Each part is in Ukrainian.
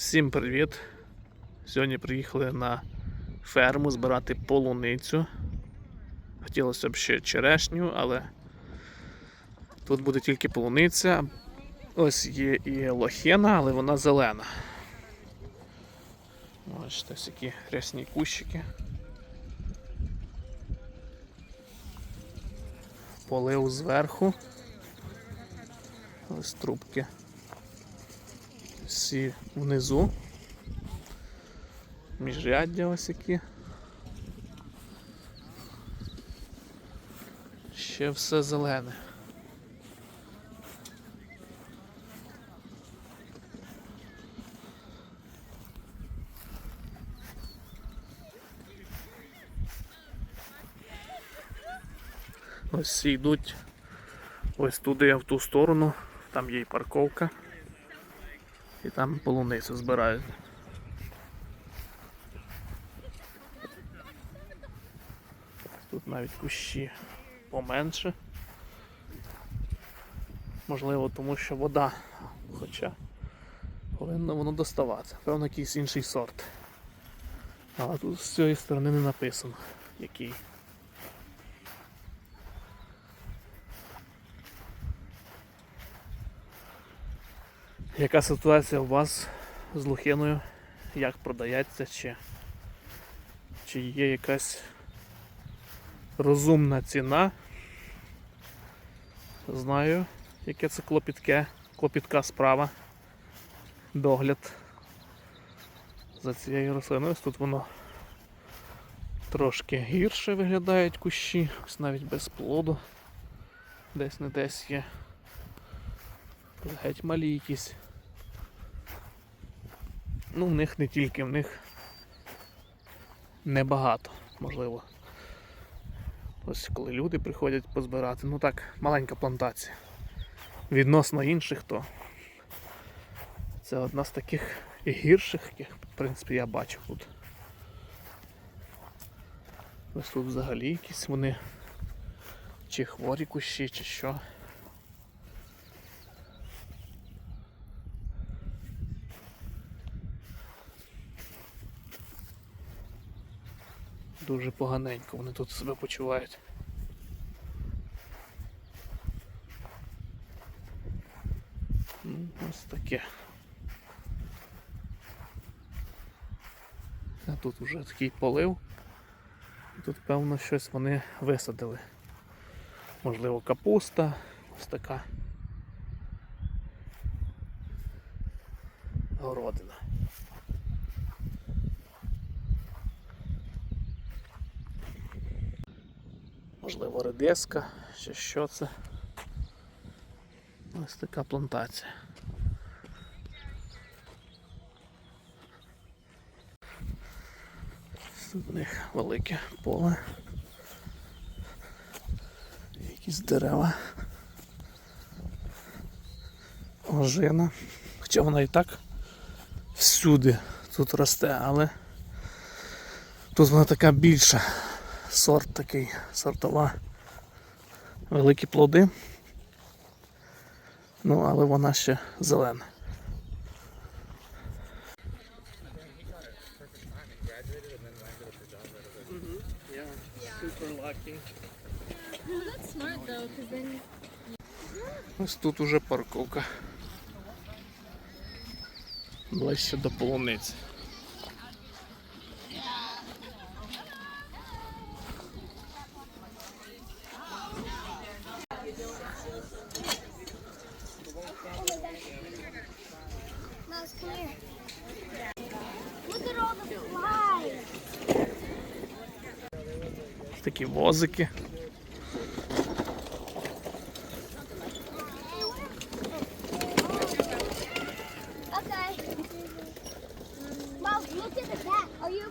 Всім привіт! Сьогодні приїхали на ферму збирати полуницю. Хотілося б ще черешню, але тут буде тільки полуниця. Ось є і лохина, але вона зелена. Бачите, ось такі рясні кущики. Полив зверху. Ось трубки. Всі внизу. Міжряддя ось які. Ще все зелене. Ось всі йдуть ось туди, в ту сторону, там є і парковка. І там полуницю збирають. Тут навіть кущі поменше. Можливо, тому що вода, хоча повинно воно доставати. Певно, якийсь інший сорт. Але тут з цієї сторони не написано, який. Яка ситуація у вас з лухиною? Як продається, чи, чи є якась розумна ціна? Знаю, яке це клопітке, клопітка справа, догляд за цією рослиною. Ось тут воно трошки гірше виглядають кущі, ось навіть без плоду. Десь не десь є. Геть малі якісь. Ну, в них не тільки, в них небагато, можливо. Ось коли люди приходять позбирати, ну так, маленька плантація. Відносно інших, то це одна з таких гірших, яких, в принципі, я бачу тут. Ось тут взагалі якісь вони чи хворі кущі, чи що. Дуже поганенько вони тут себе почувають. Ну, ось таке. А тут вже такий полив. Тут, певно, щось вони висадили. Можливо, капуста, ось така. Можливо, редиска, чи що це. Ось така плантація. Тут у них велике поле. Якісь дерева. Ожина. Хоча вона і так всюди тут росте, але тут вона така більша. Сорт такий, сортова. Великі плоди. Ну, але вона ще зелена. Ось тут уже парковка. Ближче до полуниці. Такі возики. Okay. Mouse, look at the back. Are you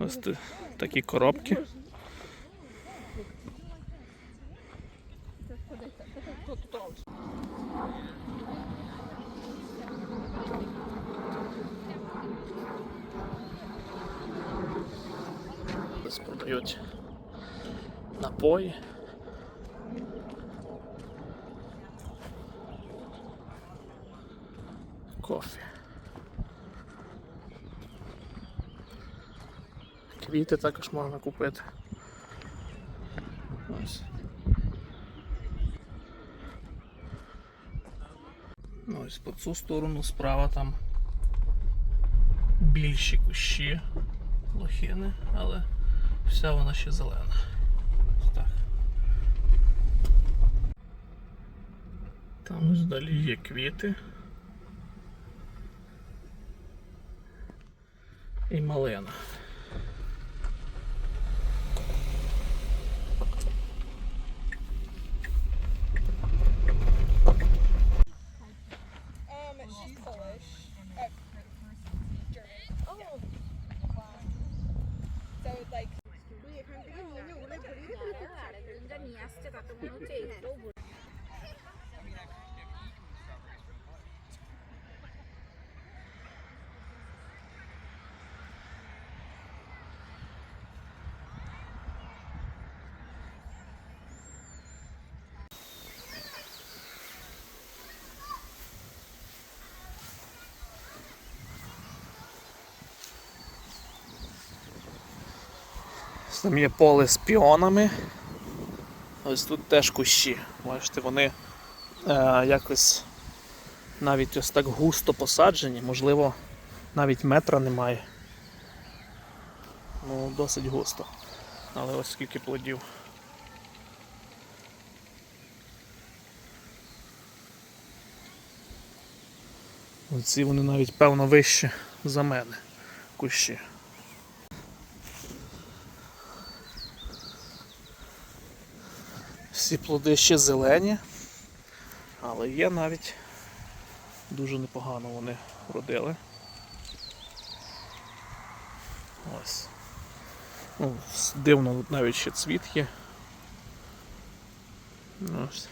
Ось такі коробки. Продають напої. Квіти також можна купити. Ось. Ось по цю сторону справа там більші кущі лохини, але вся вона ще зелена. Так. Там ось далі є квіти. І малина. She's Polish. Там є поле з піонами. Ось тут теж кущі. Бачите, вони е, якось навіть ось так густо посаджені, можливо, навіть метра немає. Ну, досить густо. Але ось скільки плодів. Оці вони навіть певно вище за мене кущі. Всі плоди ще зелені, але є навіть дуже непогано вони родили. Ось. Ну, дивно, навіть ще цвіт є. Ось.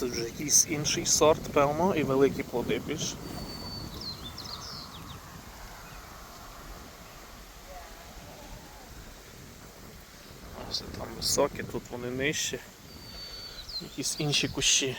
Це вже якийсь інший сорт, певно, і великі плоди більш. Ось там високі, тут вони нижчі. Якісь інші кущі.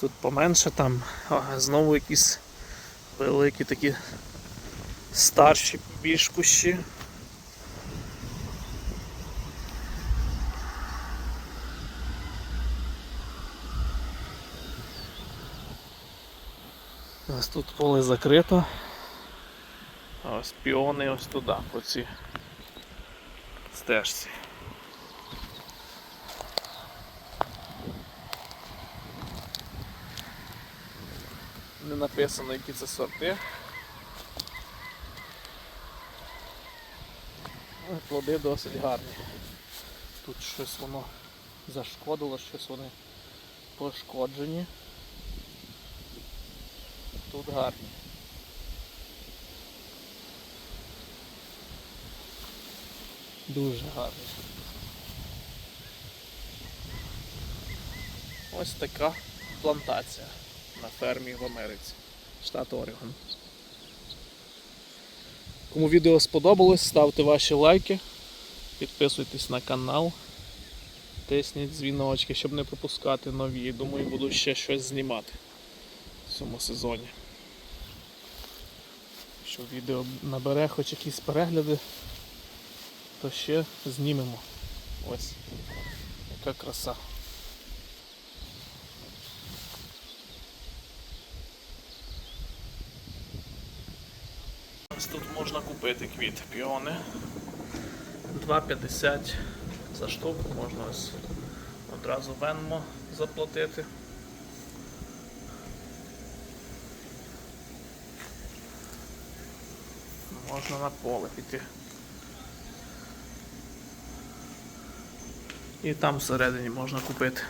Тут поменше там, а знову якісь великі такі старші більш кущі. Ось тут поле закрито. Ось піони ось туди, по цій стежці. Не написано, які це сорти. Плоди досить гарні. Тут щось воно зашкодило, щось вони пошкоджені. Тут гарні. Дуже гарні. Ось така плантація на фермі в Америці, штат Орегон. Кому відео сподобалось, ставте ваші лайки, підписуйтесь на канал, тисніть дзвіночки, щоб не пропускати нові. Думаю, буду ще щось знімати в цьому сезоні. Якщо відео набере хоч якісь перегляди, то ще знімемо. Ось. Яка краса. Ось тут можна купити квіти піони. 2,50 за штуку, можна ось одразу венмо заплатити. Можна на поле піти. І там всередині можна купити